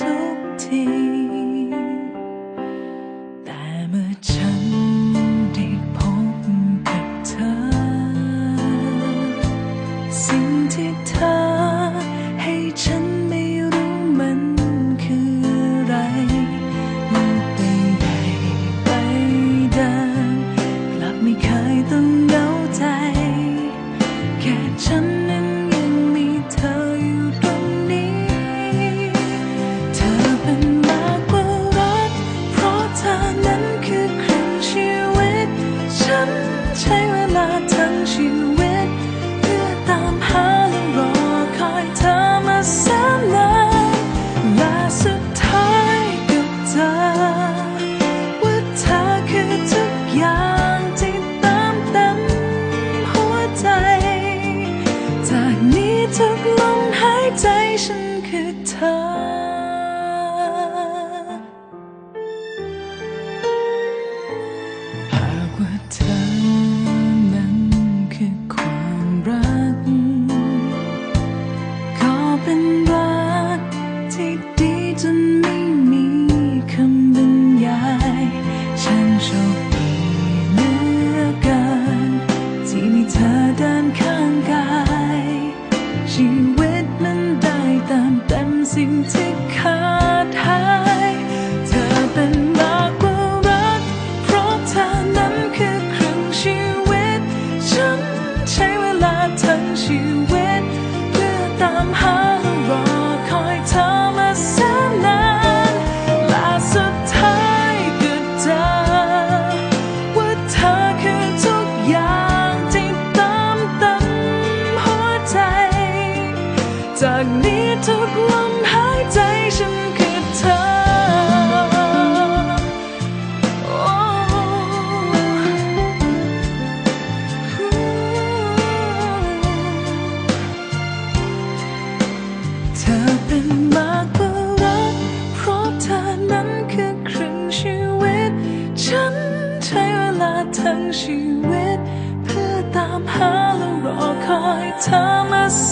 ทุกที แต่เมื่อฉันได้พบกับเธอ นี้ทุกลมหายใจฉัน สิ่งที่ขาดหาย เธอเป็นมากกว่ารัก เพราะเธอนั้นคือครึ่งชีวิต ฉันใช้เวลาทั้งชีวิต เพื่อตามหารอคอยเธอมาแสนนานและสุดท้ายก็เจอว่าเธอคือทุกอย่างที่เติมเต็มหัวใจ จากนี้ทุกลม ชีวิต เพื่อตามหาและรอคอยเธอมาแส